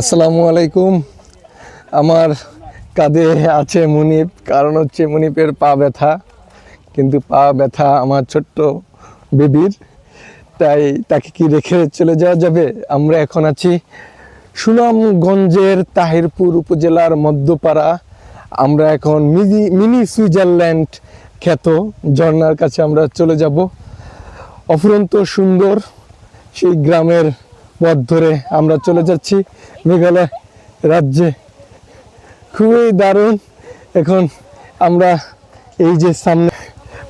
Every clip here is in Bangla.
আসসালামু আলাইকুম। আমার কাঁধে আছে মুনিপ কারণ হচ্ছে মুনিপের পা ব্যথা, কিন্তু পা ব্যথা আমার ছোট্ট বেবির, তাই তাকে কি রেখে চলে যাওয়া যাবে? আমরা এখন আছি সুনামগঞ্জের তাহিরপুর উপজেলার মধ্যপাড়া। আমরা এখন মিনি মিনি সুইজারল্যান্ড খ্যাত ঝর্নার কাছে আমরা চলে যাব। অফুরন্ত সুন্দর সেই গ্রামের পথ ধরে আমরা চলে যাচ্ছি। মেঘালয় রাজ্যে খুবই দারুণ। এখন আমরা এই যে সামনে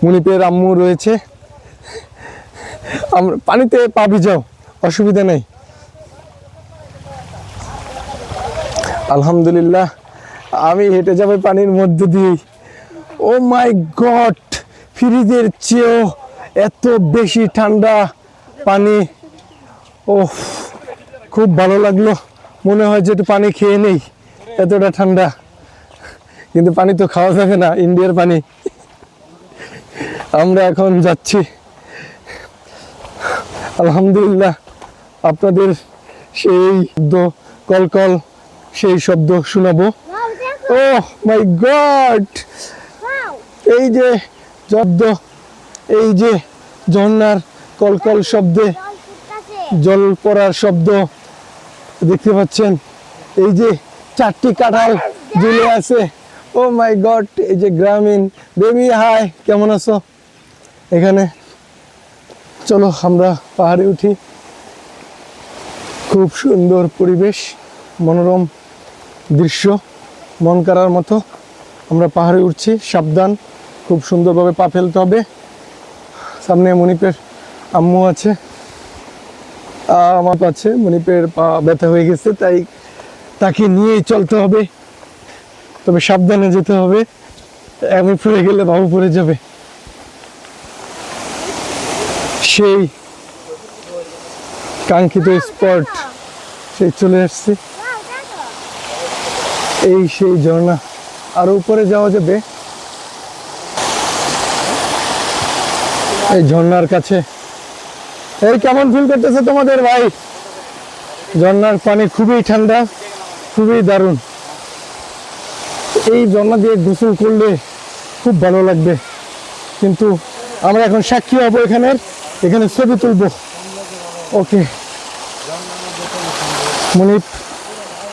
মণিপুরের আম্মু রয়েছে। আমরা পানিতে পাবি যাও অসুবিধা নেই। আলহামদুলিল্লাহ, আমি হেঁটে যাব পানির মধ্য দিয়ে ও মাই গড, ফ্রিজের চেয়েও এত বেশি ঠান্ডা পানি। ও খুব ভালো লাগল। মনে হয় যে একটু পানি খেয়ে নেই। এতটা ঠান্ডা। কিন্তু পানি তো খাওয়া যাবে না, ইন্ডিয়ার পানি। আমরা এখন যাচ্ছি। আলহামদুলিল্লাহ, আপনাদের সেই শব্দ কলকল সেই শব্দ শোনাবো। ও মাই গড এই যে শব্দ এই যে ঝর্নার কলকল শব্দে জল পড়ার শব্দ দেখতে পাচ্ছেন। এই যে চারটি কাঁঠাল ঝুলে আছে। ও মাই গড, এই যে গ্রামীণ। বেবি, হাই, কেমন আছো? এখানে। চলো আমরা পাহাড়ে উঠি। খুব সুন্দর পরিবেশ, মনোরম দৃশ্য, মন করার মতো। আমরা পাহাড়ে উঠছি, সাবধান। খুব সুন্দরভাবে পা ফেলতে হবে। সামনে মণিপের আম্মু আছে। আমার কাছে মণিপের পা ব্যথা হয়ে গেছে, তাই তাকে নিয়েই চলতে হবে। তবে সাবধানে যেতে হবে। আমি পড়ে গেলে বাবু পড়ে যাবে। সেই কাঙ্ক্ষিত স্পট সেই চলে আসছে। এই সেই ঝর্ণা। আরও উপরে যাওয়া যাবে। এই ঝর্ণার কাছে। এই কেমন ফিল করতেছে তোমাদের ভাই? ঝর্নার পানি খুবই ঠান্ডা, খুবই দারুণ। এই ঝর্ণা দিয়ে গোসল করলে খুব ভালো লাগবে। কিন্তু আমরা এখন সাক্ষী হব এখানে এখানে ছবি তুলব। ওকে। মনিপ